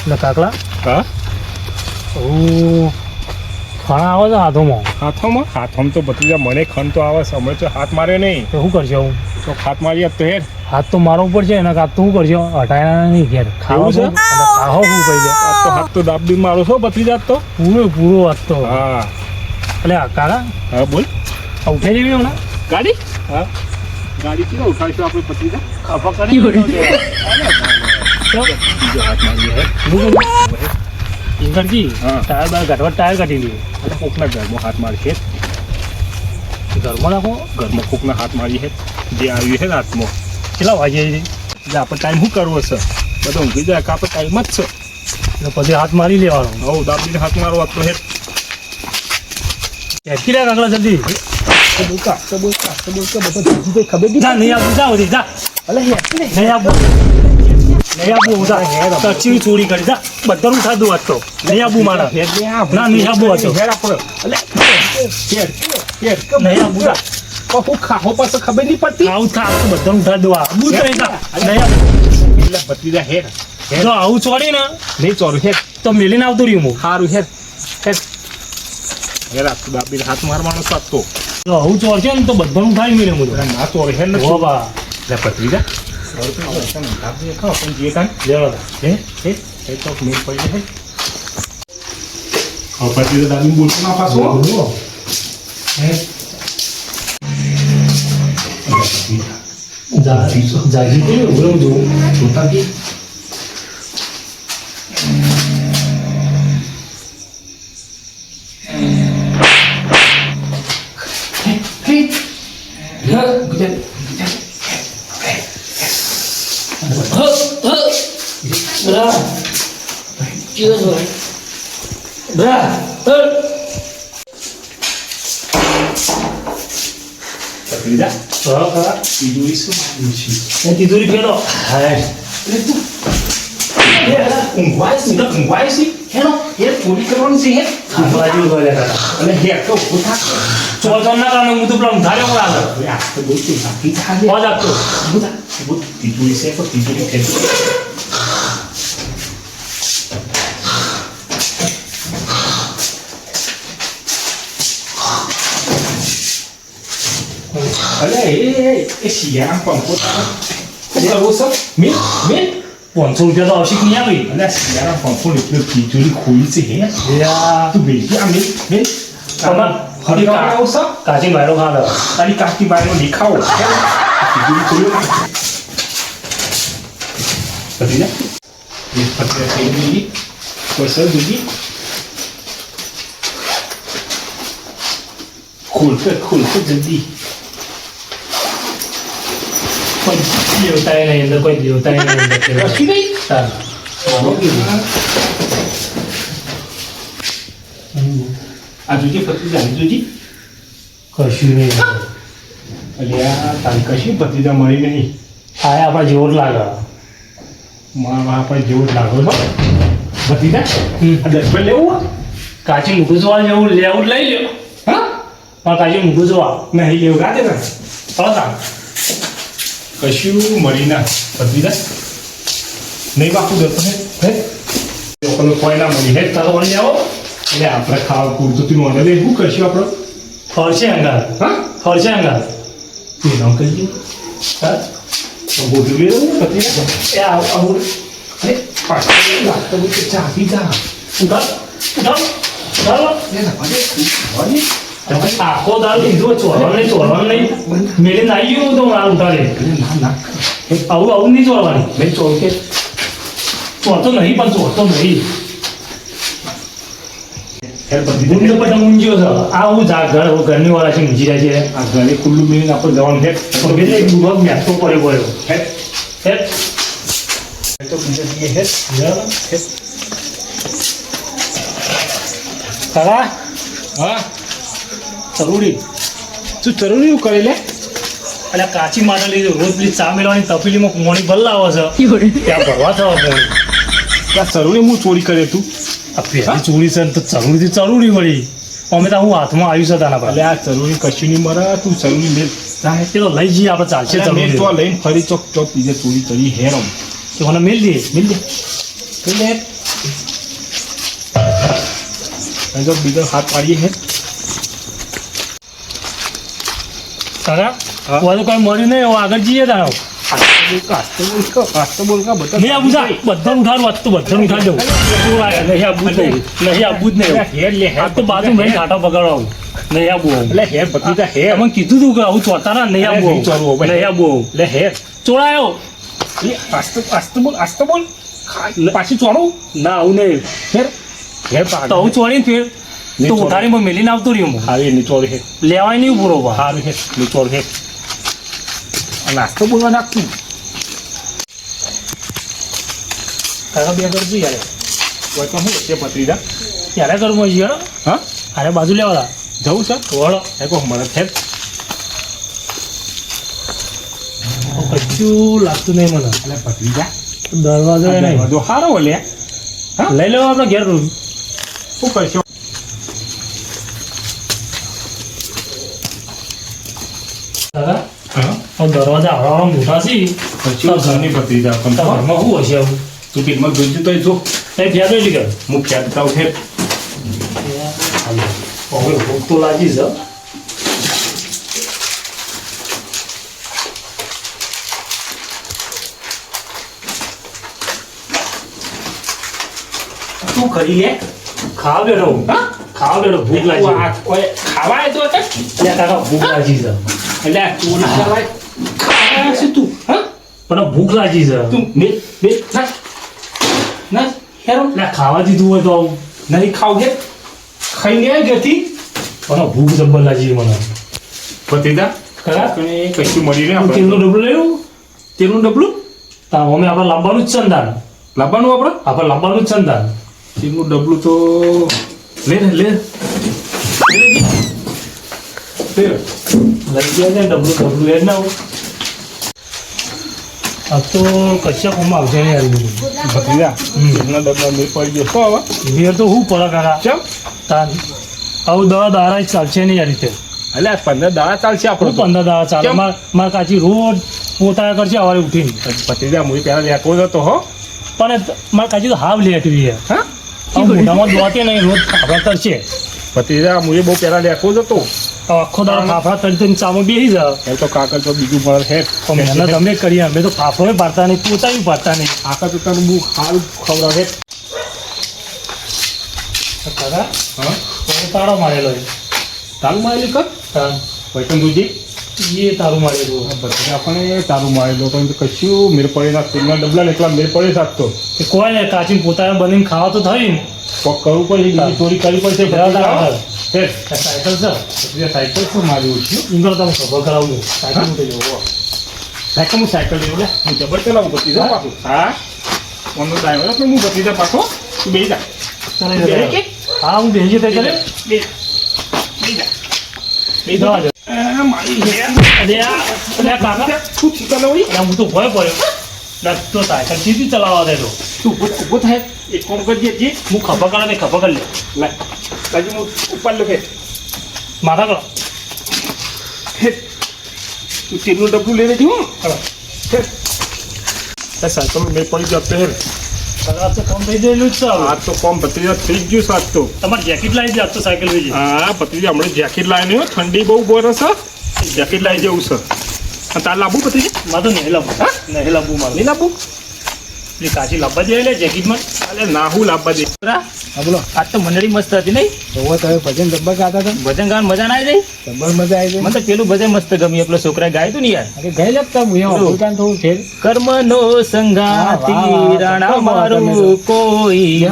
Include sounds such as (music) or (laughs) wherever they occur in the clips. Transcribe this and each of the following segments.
એટલે કાકલા. હા? ઓ ખાણા આવે છે હાથોમાં? હાથોમાં? હાથોમાં તો ભત્રીજા મને ખણ તો આવે છે. અમે તો હાથ માર્યો નહીં. તો શું કરશે હું તો હાથ મારી તો હેર. હાથ તો મારો ઉપર છે એના કાક તો શું કરશે? હટાયા નહીં ઘેર. ખાવું છે? ખાહો શું કહી દે? તો હાથ તો દાબડી મારો છો ભત્રીજા તો? પૂરો પૂરો હાથ તો. હા. એટલે કાકા હા બોલ. આ ઉઠાઈ લેવી હમણાં? ગાડી? હા. ગાડી કેવો ઉઠાવીશું આપણે ભત્રીજા? ખફા (laughs) કરી બીજો હાથ મારીએ હે. ઇન્કરજી હા. ટાયર બાર કાઢવા ટાયર કાઢી લઈએ અને કોકના ઘરમાં હાથ મારી છે. ઘરમાં નાખો ઘરમાં કોકના હાથ મારી હે જે આવ્યું છે હાથમાં. કેટલા વાગે એટલે આપણે ટાઈમ શું કરવો છે? બધો ઊંઘી જાય કે આપણે ટાઈમ જ છે. એટલે પછી હાથ મારી લેવાનો. હવ દાબીને હાથ મારવા તો હે કાકલા જલ્દી? બોલતા બધા ખબર નહીં આપું જાઓ જા અલે નહીં. આપું આપું. જા કચી ચોરી કરી જા. બધાનું સાદું વાત નયાબુ મારા. ના, નયાબુ હતો. નયાબુ કહું ખાહો પાસે ખબર નહીં પડતી. આવું થા આવું બધાનું સાદું આ બુ તો જા. એટલે ભત્રીજા હેર જો આવું ચોરી ને નહીં ચોરું હેર તો મેલીને આવતું રહ્યું હું. સારું હેર હેર હેર આ બાપી હાથ મારવાનો સાથ તો. આવું ચોર છે ને તો બધાનું થાય મેળે હું. ના ચોર હેર ને તો ભત્રીજા. જે ભત્રીજા દાબીને બોલતો ના પાછો જાગી તો ઉભરો જોઉં જોતા કે Bra. Chưa rồi. Bra. Ơ. ભત્રીજા Đó, đó. બીજું શું માર્યું છે phía đó. Hai. ઊંઘવાય છે ઊંઘવાય છે હેનો હેર પૂરી કરવાની છે હેર બાજુ ગોલે કાકા. અને હેર તો ઊભું ચો ચો ના કારણે હું તો પેલા ધારે પર આગળ. આ તો બહુ બાકી ચાલે અવાજ આપતો. ઊભું થાક તિજોરી છે તો તિજોરી ખેંચી અરે એ એ શિયાળા પંખો તારો કરવો છે મેં મેં પાંચસો રૂપિયા તો આવશે નહીં આવી આ શિયાળા પંખો એટલે તિજોરી ખોલી છે હે. તું બેસી આ મેં મેં હરી આવો છે કાચી મારો ખાડો તારી કાકી બાઈનો દેખાવો તિજોરી ખોલ્યો પતી જા એ પતી થઈ ગઈ કોઈ સર દીધી ખોલ ખોલ જલ્દી કોઈ દેવતા નહીં અંદર કોઈ દેવતા નહીં અંદર કશું નહીં આ જોજી પતિ જાણી જોજી કશું નહીં એટલે આ તારી કશી ભત્રીજા મળી નહીં હા આપણા જેવો જ લાગે મારા આપણે જેવું જ લાગો છો ભત્રીજા હમ. લેવું? કાચી મૂકું જોવા જેવું લેવું લઈ લ્યો હા પણ કાચી મૂકું જોવા નહીં લેવું કાચે ને હળતા કશું મળી ના ભત્રીજા નહીં બાપુ દેતો હે હે લોકોને કોઈ ના મળી હે તારો વળી આવો એટલે આપણે ખાવા પૂરતું તું નોંધે દે શું કરશું આપણે ફરશે અંગાર હા ફરશે અંગાર તું નામ દે હા ગોઠવી પતિ એ આવું અરે પાછી લાગતો તો જા ઉધાર ઉધાર ઉઠાવ એ ના આખો દારૂ કીધું ચોરવાનું નહીં ચોરવાનું નહીં. મેળીને આવી ગયું તો મારું ના આવું આવું નહીં ચોરવાનું. નહીં ચોર કે ચોરતો નહીં પણ ચોરતો નહીં. ગુંડ પર ઊંઘ્યો છે આ હું જા ઘર ઘરની વાળા છે ઊંઘી જાય છે. આ ઘરે ખુલ્લું મેળીને આપણે જવાનું હે પણ બે એક પડ્યો પડ્યો. હે? હે? તો બીજા હે? હે? કાકા હા? જરૂરી તું જરૂરી એવું કરી લે એટલે કાચી માટે લીધું રોજ પેલી ચા મેળવાની તપેલીમાં પોણી ભલ આવે છે. ત્યાં ભરવા થવા પોણી. ત્યાં જરૂરી હું ચોરી કરે તું? આ પહેલી ચોરી છે ને તો ચરુડી જરૂરી વળી. અમે તો હું હાથમાં આવ્યું છે તાના ભાઈ. આ જરૂરી કશું નહીં મરે તું જરૂરી મેલ. એ તો લઈ જઈએ આપણે ચાલશે મેલ તો લઈને ફરી ચોક ચોક બીજે ચોરી કરી હેરમ. તો મને મેલ દે મિલ દે. મિલ દે. તો બીજો હાથ પાડીએ છે કાકા તો કઈ મળ્યું નહીં હવે આગળ જઈએ તારો. બધા નહીં આવું જા બધાનું ઉઠાડ વાત તો બધાનું ઉઠાડ દઉં. નહીં આવું નહીં. નહીં આવું જ નહીં. હેર લે તો બાજુ મેં કાંટો પકડાવું નહીં આવું. એટલે હેર ભત્રીજા હેર એમાં કીધું તું કે આવું ચોતા ના નહીં નહીં ચોરવું. નહીં આવું. એટલે હેર ચોરાયો આસ્તો આસ્તો બોલ આસ્તો બોલ. પાછી ચોરું ના આવું નહીં. હેર હેર તો હું ચોરીને ફેર. તો. ઉઠાડીમાં મેલીને આવતો રહ્યું હારી ની ચોર હે લેવાય નહીં પૂરો હારી હારું હે ની હે નાસ્તો બોલવા નાખતું કાકા બે કરજો યાર કોઈ તો શું છે ભત્રીજા ત્યારે કરવું છે યાર હા અરે બાજુ લેવાળા જવું છે વળો એ કહો મને છે કશું લાગતું નહીં મને એટલે ભત્રીજા દરવાજો નહીં બધો હારો લે હા લઈ લેવા આપણે ઘેર રૂમ શું કરશો કાકા હા આ દરવાજા હળાવા મોટા છે ઘરની જાવ પણ તો ઘરમાં શું હશે આવું તું ટીમમાં જોઈતું તો જો એ ફેર લઈ લીધા હું ફ્યાદ તાવ છે હવે ભૂખ તો લાગી છે તું કરી લે ખાવા બેઠો હા ખાવા બેઠો ભૂખ લાગી આ કોઈ ખાવા તો એટલે કાકા ભૂખ લાગી છે એટલે આ ચોરી ખાવા છે તું હા? પણ ભૂખ લાગી છે. તું બે બે ના ના હેરો. એટલે ખાવા દીધું હોય તો આવું. નહીં ખાવ કે ખાઈ ગયા ઘરથી. પણ ભૂખ જબ્બર લાગી મને. ભત્રીજા કાકા કઈ કશું મળી ને તું તેલનું ડબલું લેવું તેનું ડબલું? તા અમે આપણે લાંબાનું જ ને તાન લાવવાનું આપણે? આપણે લાંબાનું જ ને તાન તેનું ડબલું તો લે ને લે. લે. લઈ ગયા છે ને ડબલું ડબલું એ જ ના હોય. આ તો કશા કોમાં આવશે બધું. ભત્રીજા એમના ડબલા મેં પડી ગયો. હવે વેર તો હું પડે કાકા. ચમ તાન આવું દવા દારા ચાલશે નહીં આ રીતે. એટલે પંદર દાડા ચાલશે હું આપણું તો. પંદર દાડા ચાલે. મારે કાચી રોજ પોતા કરશે સવારે ઉઠીને. ભત્રીજા મુઈ પહેલાં લેકો જ હતો હો. પણ મારે કાચી તો હાવ લેટવી છે. હા? મોઢામાં દોતે નહીં રોજ ફાફડા કરશે. ભત્રીજા મુએ બહુ પહેલાં લેકો જ હતો. આખો દાડો ફાફડા તરી ચામો બેસી જાવ એ તો કાકર તો બીજું મળે છે. તો મહેનત અમે કરીએ અમે તો ફાફડો પાડતા નહીં પોતા બી પાડતા નહીં. આખા તો તને બહુ સારું ખવડાવે કાકા હા? તાળો મારેલો છે? તારું મારેલું કર. વૈકંઠજી એ તારું મારેલું બધા આપણે તારું મારેલું પણ કશું મેળ પડે ના તેલના ડબલા ને એકલા મેળ પડે કે કોઈ ને કાચી પોતાને બનીને ખાવા તો થઈ ને. કોક કરવું પડશે ચોરી કરવી પડશે જરા તાર ભત્રીજા. આગળ. હે, આ સાયકલ છે ભત્રીજા સાયકલ શું મારી ઓછી ઇન્દ્ર તમે ખબર કરાવું સાયકલ મૂકી જવો સાયકલ હું સાયકલ લેવું લે હું જબર ચલાવું ભત્રીજા પાછું હા ઓનો ડ્રાઈવર હતો હું ભત્રીજા પાછો તું બેસી જા હા હું બેસી જતો ચાલે બે બેસી જા ખબર કરે ખબર કરી લે તાજી હું ઉપર લો કે માથા કરો તેલનું ડબ્બું લઈ લેજો હો. એ સાયકલ મેં પડી ગયો પહેર કાકા તો કોમ થઈ ગયેલું જ છે આ તો કોમ ભત્રીજા થઈ ગયું સાત તો તમારે જેકેટ લાવી દે આજ તો સાયકલ વેચી હા ભત્રીજા હમણાં જેકેટ લાવીને હો ઠંડી બહુ બરસ છે જેકેટ લાવી જવું છે તાર લાવવું ભત્રીજા મારે નહીં હા? નહીં લાબુ મારે નહીં લાવવું પેલી કાચી લાવવા જાય લે જેકેટમાં અરે નાહું લાવવા દે હા બોલો. આજ તો મંડળી મસ્ત હતી નહીં? જોવો તમે ભજન જબ્બર ગાતા હતા ભજન ગાન મજા ના આવી જાય જબ્બર મજા આવી ગઈ મને તો પેલું ભજન મસ્ત ગમ્યું. પેલો છોકરાએ ગાયું હતું ને યાર? અરે ગઈ લગતા હું એમાં થોડું છે. કર્મનો સંગાતી વાહ, વાહ, રાણા મારું કોઈ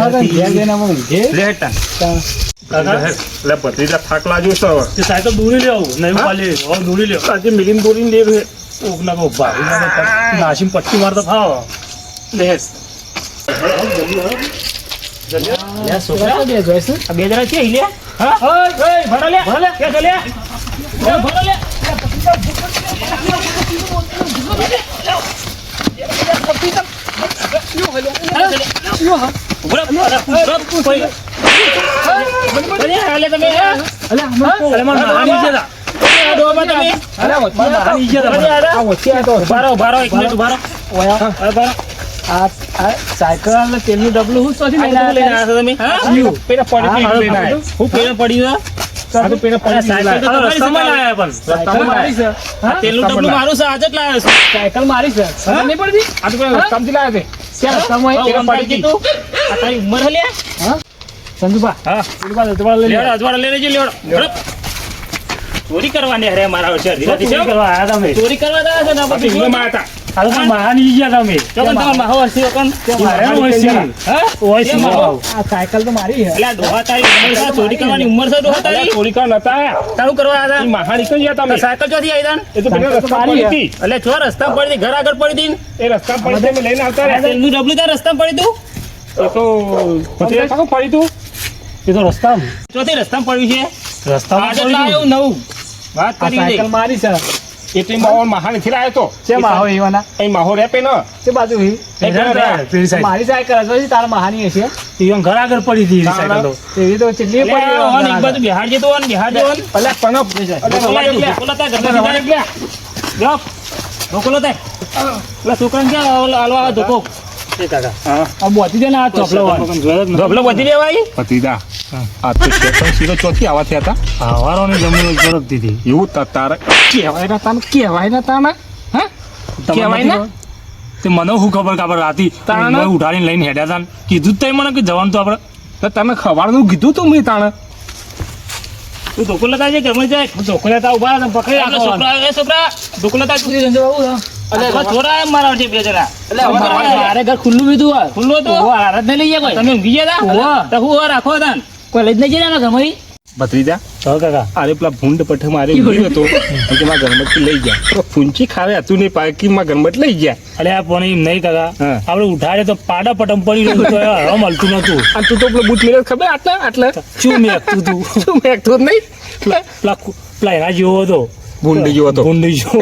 લેટા એટલે ભત્રીજા થાક લાગ્યો હવે. તે સાયકલ દોરી લેવું નહીં? પાલી. હવે દોરી લેવું આજે મિલિન દોરીને લેવું તો પટ- નાસીમ પટ્ટી મારતા ફાવ લે છોકરા બે જણા ભરો રહો, એક મિનિટ ઊભા રહો. આ આ સાયકલ તેલનું ડબલું હું શોધી લઈને આવ્યા આવ્યા તમે? હા? પેલા પડી લઈને આવ્યા. હું પેલો પડ્યું તો પેલા પડી સાયકલ તો તમારી રસ્તામાં સામે લાયા પણ. સાયકલ મારી છે. હા? તેલનું ડબલું મારું છે આજે જ લાવ્યો છું. સાયકલ મારી છે. નહીં પડતી? આ તો પેલા રસ્તામાંથી લાવ્યા છે. ક્યાં રસ્તામાં હા, અહીં? ઓમ તારી આ તારી ઉંમર હે હા? સંજુભા હા. પેલી અજવાળા લઈ લેવડો, અજવાળો લઈ લેજો, લેવડો. લેવડો. ચોરી કરવાની અરે મારા વર્ષે ચોરી કરવા આયા તમે? ચોરી કરવા આવ્યા છે ને આ આ તો બધું હિંગમાં હતા. આ તો મહાની ગયા તમે જો પણ તમારા માહો હશે છે છે. માહો? આ સાયકલ તો મારી છે એટલે ડોહા તારી ઉંમર છે, ચોરી કરવાની ઉંમર છે અલ્યા, તારી ચોરી કરવા નતા. તારું કરવા એ મહાણી કઈ ગયા હતા? તમે? સાયકલ ચોથી આવી તાન? એ તો પેલા તો મારી પડી હતી. એટલે ચો રસ્તા પડી હતી ઘર આગળ પડી હતી ને? એ રસ્તા પડી હતી, અમે લઈને આવતા રહ્યા. તેલનું ડબલું તાર રસ્તામાં પડી તું એ તો પતરી કાકો પડી તું. એ તો રસ્તા ચોથી રસ્તા પડ્યું છે ગયું. નવું વાત કરી સાયકલ મારી છે એટલે માહોલ મહાણીથી લાવ્યો તો. છે માહો એવાના અહીં માહોલ રેપે ન. તે બાજુ હી? એ. મારી સાયકલ કરે છે તાર મહાની હશે ઈ આમ ઘર આગળ પડી હતી એ સાયકલ તો એવી તો કેટલી પડી ઓન એક બાજુ બિહાર જતો ઓન બિહાર જતો ઓન. અલ્યા, પણ ઢોકળા તું, ઘરમાં રવાડે સીધા. જો, ઢોકળો તે પેલા સુકન કે હાલવા ધોકો? એ કાકા હા. આ બોતી દે ને આ ચોપલો વાળો. ઢોકળો વધી લેવાય ભત્રીજા, આ તો સ્ટેશન સીધો ચોથી આવા થયા હતા. હા વારોની જમીન ઝડપ દીધી. એવું તારે. કહેવાય ના તાને કહેવાય ના તાને હા? કહેવાય ને? તે મને શું ખબર કે આપણે રાતી? તાણ? ઉઠાડીને લઈને હેડ્યા હતા કીધું જ તઈ મને કે જવાનું તો આપણે તો તને ખવાડનું કીધું તું મેં તાણે? તું ધોકુલતા જે ઘરમાં જાય? ધોકુલતા ઊભા હતા, પકડી એટલે રાખો છોકરા એ છોકરા. તાર તું અરે છોરા એમ મારા છે બે જણા મારે ઘર ખુલ્લું બીધું હોય. ખુલ્લો તો ઓહો, નહીં લઈ ગયા તમે ઊંઘી ગયા તા? તો હું રાખો તાન? કોઈ લઈ નહીં ગયા એના ઘરમાં ભત્રીજા? હા કાકા. અરે પેલા ભૂંડ પઠે મારે જોયું હતો. કે મારા ઘરમાંથી લઈ ગયા. તો ફૂંચી ખાવે હતું નહીં પાકી માં ઘરમાંથી લઈ ગયા. અરે આ પણ એમ નહીં કાકા. આપણે ઉઠાડે તો પાડા પટમ પડી રહ્યું તો હવા મળતું નતું આ તું તો પેલો બૂટ મેળે ખબર આટલા આટલા? શું મેં તું તું? શું મેં તો નહીં? પેલા પેલા એના જેવો હતો. ભૂંડ જેવો હતો. ભૂંડી જેવો.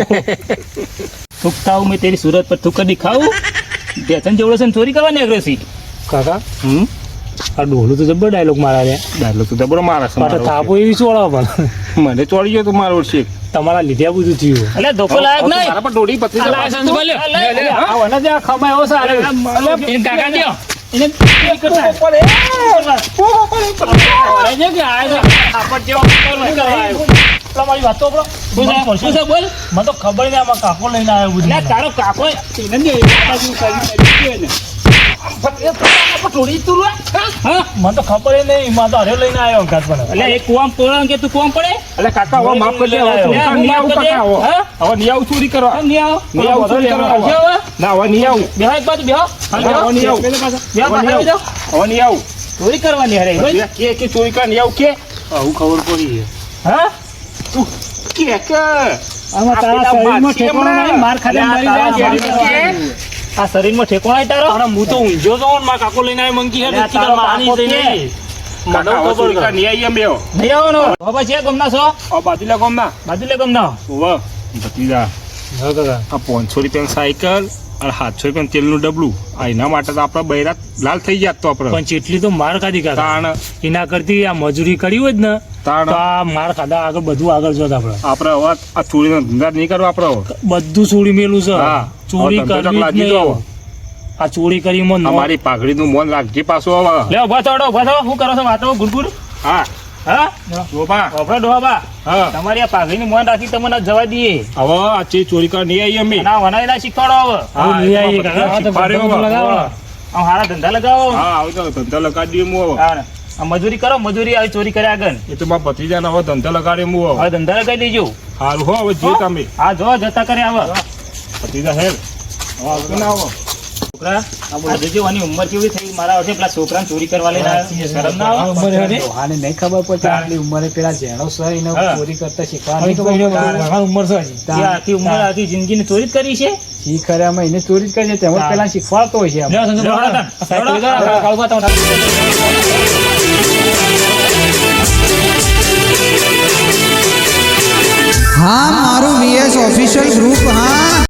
થૂકતા હું મેં તેરી સુરત પર થૂક કરી ખાવું બેચન જેવડો છે ને ચોરી કરવાની અગ્રેસી કાકા. હમ? આ ડોલું તો જબર ડાયલોગ મારા રે ડાયલોગ તો જબરો મારા છે પાછો થાપો એવી ચોળો પણ? મને ચોળી ગયો તો મારો છે. તમારા લીધે આ બધું થયું. એટલે ધોકો લાયક નહીં. મારા પર ડોડી પતરી જાય લાયસન્સ લ્યો. લે, લે, હા. આ વના જે ખમાય એવો છે. અરે એને કાકા દ્યો. એને કરતા. પડે જે કે આ તો આપડ જેવો. તમારી વાત તો શું શું છે બોલ. મને તો ખબર નહીં આમાં કાકો લઈને આવ્યો બધું. તારો કાકો એને કરી ને. હા? મને તો ખબર નહીં માં તો હરે લઈને આવ્યો ઘાટ પર એટલે એક કુવામ પોળા કે તું કુવામ પડે એટલે કાકા હવે માફ કરી દે હવે ચોરી કરવા નહીં આવું કાકા હવે. હા? હવે નહીં આવું ચોરી કરવા કેમ નહીં આવો? નહીં આવું ચોરી કરવા આવજો હવે. હવે. ના હવે નહીં બેહો એક બાજુ બેહો. હવે નહીં બેહો હવે પાછા નહીં બેહો. આવું હવે નહીં ચોરી કરવાની હરે કે કે ચોરી કરવા નહીં આવું કે હું ખબર પડી હા કે કે આમાં તારા શરીરમાં ઠેકાણો નહીં, માર ખાધે મરી જાય. કે? આ શરીરમાં ઠેકોણા ય તારો અરે હું તો ઊંઝો તો માં કાકો લઈને આવી મંકી હે અલ્યા, તારો માની કાકો જઈને કે? આવી. કાકા હવે ચોરી કરવા નહીં નહીં આવવાનો બાબા છે ગમના છો ઓ બાજુલા ગમના બાજુ લે ગમના ઉવ્વ. ભત્રીજા, હા કાકા આ પાંચસો રૂપિયાની સાયકલ અને સાતસો રૂપિયા તેલનું ડબલું. આ એના માટે તો આપણા બૈરા લાલ થઈ જાત તો આપણે. પણ એટલી તો માર ખાધી કાકા. એના કરતી આ મજૂરી કરી હોય જ ને તાણ. આ માર ખાધા આગળ બધું આગળ જોત આપણે. આપણે હવે આ ચોરીનો ધંધા નહીં કરવા આપણે બધું ચોરી મેલું છે. હા. ચોરી કરવી આ ચોરી કરી માં અમારી પાઘડીનું મોન રાખજે પાછું હવે. લે ઊભા થો ઊભા થો. શું કરો છો વાતો ગુડગુડ હા. હા? તમારી આ પાઘડીનું મોન રાખી તમને જવા દઈએ. હવે આ ચે ચોરી કરવા નહીં અમે. શીખવાડો હવે. નહીં કાકા. હારા ધંધા લગાવો. હા હવે તો ધંધા લગાડી દઈએ હું હવે. હા મજૂરી કરો મજૂરી આવી ચોરી કર્યા આગળ. એ તો મારા ભત્રીજાને હવે ધંધા લગાડે હું હવે. હવે ધંધા લગાડી દેજો. સારું હો હવે જો તમે. હા જો જતા કરે હવે. ભત્રીજા હેર. હવે આવતો ના આવો છોકરા આ જોજો આની ઉંમર કેવી થઈ? મારા વર્ષે પેલા છોકરાને ચોરી કરવા લઈને શરમ ના આવે? ઉંમરે હે ને? નહીં ખબર પડતી આટલી ઉંમરે પેલા જેણો છે એને ચોરી કરતા શીખવા ઉંમર છે આખી ઉંમર આખી જિંદગીની ચોરી જ કરી છે? શી ખરે અમે એને ચોરી જ કરી છે તેમાં પેલા શીખવાડતો હોય છે હા મારું વીએસ ઓફિશિયલ ગ્રુપ હા.